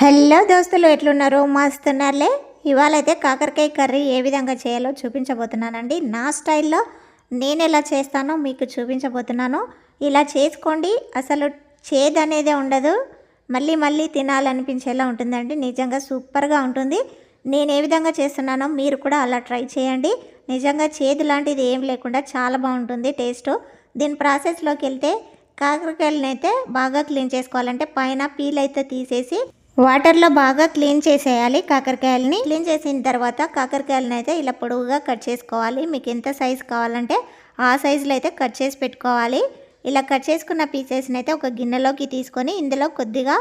Hello దోస్తులు ఎట్లున్నారు? మస్తున్నారులే. ఇవాళ అయితే కాకరకాయ కర్రీ ఏ విధంగా చేయాలో చూపించబోతున్నానండి. నా స్టైల్లో నేను ఎలా చేస్తానో మీకు చూపించబోతున్నాను. ఇలా చేసుకోండి. అసలు చేదు అనేదే ఉండదు. మళ్ళీ మళ్ళీ తినాలనిపించేలా ఉంటుందండి. నిజంగా సూపర్గా ఉంటుంది. నేను ఏ విధంగా చేస్తున్నానో మీరు కూడా అలా ట్రై చేయండి. నిజంగా చేదు లాంటిది ఏం లేకుండా చాలా బాగుంటుంది టేస్ట్. దీని ప్రాసెస్లోకి వెళ్తే కాకరకాయలను అయితే బాగా క్లీన్ చేసుకోవాలంటే పైన పీల్ అయితే తీసేసి వాటర్లో బాగా క్లీన్ చేసేయాలి కాకరకాయలని. క్లీన్ చేసిన తర్వాత కాకరకాయలని అయితే ఇలా పొడవుగా కట్ చేసుకోవాలి. మీకు ఎంత సైజు కావాలంటే ఆ సైజులో అయితే కట్ చేసి పెట్టుకోవాలి. ఇలా కట్ చేసుకున్న పీసెస్ని అయితే ఒక గిన్నెలోకి తీసుకొని ఇందులో కొద్దిగా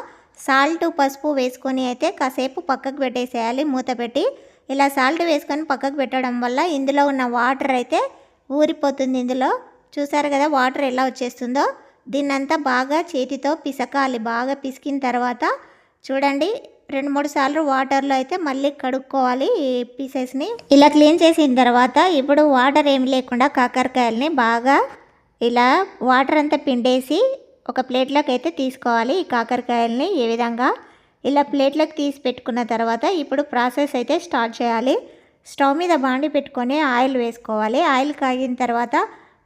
సాల్ట్ పసుపు వేసుకొని అయితే కాసేపు పక్కకు పెట్టేసేయాలి మూత పెట్టి. ఇలా సాల్ట్ వేసుకొని పక్కకు పెట్టడం వల్ల ఇందులో ఉన్న వాటర్ అయితే ఊరిపోతుంది ఇందులో. చూసారు కదా వాటర్ ఎలా వచ్చేస్తుందో? దీన్నంతా బాగా చేతితో పిసకాలి. బాగా పిసికిన తర్వాత చూడండి రెండు మూడు సార్లు వాటర్లో అయితే మళ్ళీ కడుక్కోవాలి ఈ పీసెస్ని. ఇలా క్లీన్ చేసిన తర్వాత ఇప్పుడు వాటర్ ఏమి లేకుండా కాకరకాయలని బాగా ఇలా వాటర్ అంతా పిండేసి ఒక ప్లేట్లోకి అయితే తీసుకోవాలి ఈ కాకరకాయలని ఏ విధంగా. ఇలా ప్లేట్లోకి తీసి పెట్టుకున్న తర్వాత ఇప్పుడు ప్రాసెస్ అయితే స్టార్ట్ చేయాలి. స్టవ్ మీద బాండి పెట్టుకొని ఆయిల్ వేసుకోవాలి. ఆయిల్ కాగిన తర్వాత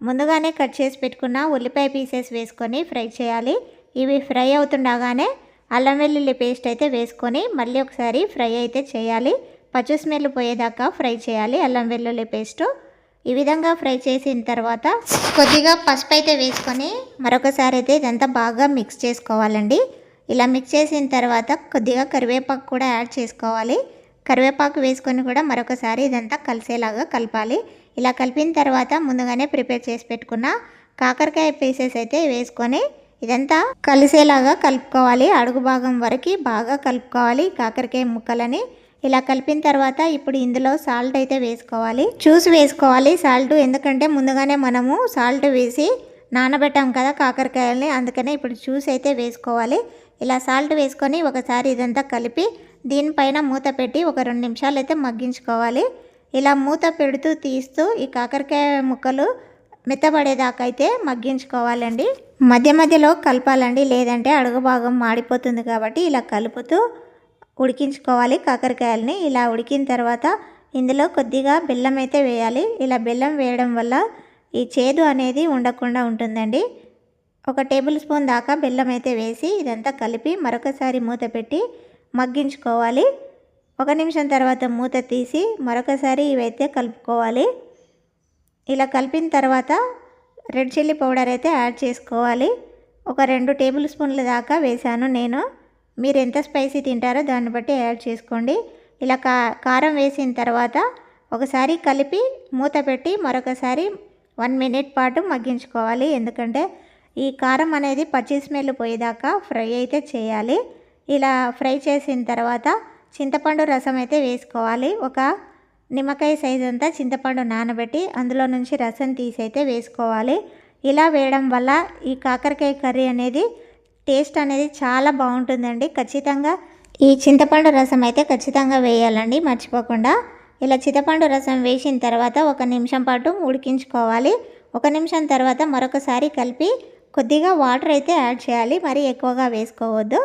ముందుగానే కట్ చేసి పెట్టుకున్న ఉల్లిపాయ పీసెస్ వేసుకొని ఫ్రై చేయాలి. ఇవి ఫ్రై అవుతుండగానే అల్లం వెల్లుల్లి పేస్ట్ అయితే వేసుకొని మళ్ళీ ఒకసారి ఫ్రై అయితే చేయాలి. పచ్చి స్మెల్ పోయేదాకా ఫ్రై చేయాలి అల్లం వెల్లుల్లి పేస్టు ఈ విధంగా ఫ్రై చేసిన తర్వాత కొద్దిగా పసుపు అయితే వేసుకొని మరొకసారి అయితే ఇదంతా బాగా మిక్స్ చేసుకోవాలండి. ఇలా మిక్స్ చేసిన తర్వాత కొద్దిగా కరివేపాకు కూడా యాడ్ చేసుకోవాలి. కరివేపాకు వేసుకొని కూడా మరొకసారి ఇదంతా కలిసేలాగా కలపాలి. ఇలా కలిపిన తర్వాత ముందుగానే ప్రిపేర్ చేసి పెట్టుకున్న కాకరకాయ పీసెస్ అయితే వేసుకొని ఇదంతా కలిసేలాగా కలుపుకోవాలి. అడుగు భాగం వరకు బాగా కలుపుకోవాలి. కాకరకాయ ముక్కలని ఇలా కలిపిన తర్వాత ఇప్పుడు ఇందులో సాల్ట్ అయితే వేసుకోవాలి. చూసి వేసుకోవాలి. సాల్ట్ ఎందుకంటే ముందుగానే మనము సాల్ట్ వేసి నానబెట్టాం కదా కాకరకాయలని. అందుకనే ఇప్పుడు చూసి అయితే వేసుకోవాలి. ఇలా సాల్ట్ వేసుకొని ఒకసారి ఇదంతా కలిపి దీనిపైన మూత పెట్టి ఒక రెండు నిమిషాలు అయితే మగ్గించుకోవాలి. ఇలా మూత పెడుతూ తీస్తూ ఈ కాకరకాయ ముక్కలు మెత్తబడేదాకైతే మగ్గించుకోవాలండి. మధ్య మధ్యలో కలపాలండి. లేదంటే అడుగు భాగం మాడిపోతుంది కాబట్టి ఇలా కలుపుతూ ఉడికించుకోవాలి కాకరకాయలని. ఇలా ఉడికిన తర్వాత ఇందులో కొద్దిగా బెల్లం అయితే వేయాలి. ఇలా బెల్లం వేయడం వల్ల ఈ చేదు అనేది ఉండకుండా ఉంటుందండి. ఒక టేబుల్ స్పూన్ దాకా బెల్లం అయితే వేసి ఇదంతా కలిపి మరొకసారి మూత పెట్టి మగ్గించుకోవాలి. ఒక నిమిషం తర్వాత మూత తీసి మరొకసారి ఇవైతే కలుపుకోవాలి. ఇలా కలిపిన తర్వాత రెడ్ చిల్లీ పౌడర్ అయితే యాడ్ చేసుకోవాలి. ఒక రెండు టేబుల్ స్పూన్ల దాకా వేసాను నేను. మీరు ఎంత స్పైసీ తింటారో దాన్ని బట్టి యాడ్ చేసుకోండి. ఇలా కా కారం వేసిన తర్వాత ఒకసారి కలిపి మూత పెట్టి మరొకసారి వన్ మినిట్ పాటు మగ్గించుకోవాలి. ఎందుకంటే ఈ కారం అనేది పచ్చి స్మెల్ పోయేదాకా ఫ్రై అయితే చేయాలి. ఇలా ఫ్రై చేసిన తర్వాత చింతపండు రసం అయితే వేసుకోవాలి. ఒక నిమ్మకాయ సైజ్ అంతా చింతపండు నానబెట్టి అందులో నుంచి రసం తీసి అయితే వేసుకోవాలి. ఇలా వేయడం వల్ల ఈ కాకరకాయ కర్రీ అనేది టేస్ట్ అనేది చాలా బాగుంటుందండి. ఖచ్చితంగా ఈ చింతపండు రసం అయితే ఖచ్చితంగా వేయాలండి మర్చిపోకుండా. ఇలా చింతపండు రసం వేసిన తర్వాత ఒక నిమిషం పాటు ఉడికించుకోవాలి. ఒక నిమిషం తర్వాత మరొకసారి కలిపి కొద్దిగా వాటర్ అయితే యాడ్ చేయాలి. మరీ ఎక్కువగా వేసుకోవద్దు.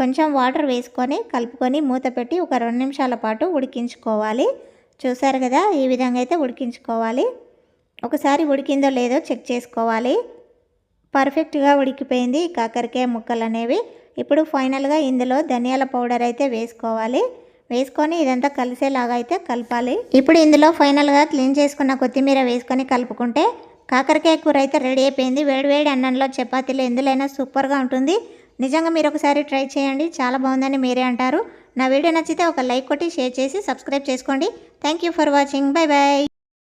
కొంచెం వాటర్ వేసుకొని కలుపుకొని మూత పెట్టి ఒక రెండు నిమిషాల పాటు ఉడికించుకోవాలి. చూసారు కదా ఈ విధంగా అయితే ఉడికించుకోవాలి. ఒకసారి ఉడికిందో లేదో చెక్ చేసుకోవాలి. పర్ఫెక్ట్గా ఉడికిపోయింది కాకరకాయ ముక్కలు అనేవి ఇప్పుడు ఫైనల్గా ఇందులో ధనియాల పౌడర్ అయితే వేసుకోవాలి. వేసుకొని ఇదంతా కలిసేలాగా అయితే కలపాలి. ఇప్పుడు ఇందులో ఫైనల్గా క్లీన్ చేసుకున్న కొత్తిమీర వేసుకొని కలుపుకుంటే కాకరకాయ కూర అయితే రెడీ అయిపోయింది. వేడివేడి అన్నంలో చపాతీలు ఎందులైనా సూపర్గా ఉంటుంది. నిజంగా మీరు ఒకసారి ట్రై చేయండి. చాలా బాగుందని మీరే అంటారు. నా వీడియో నచ్చితే ఒక లైక్ కొట్టి షేర్ చేసి సబ్స్క్రైబ్ చేసుకోండి. Thank you for watching bye bye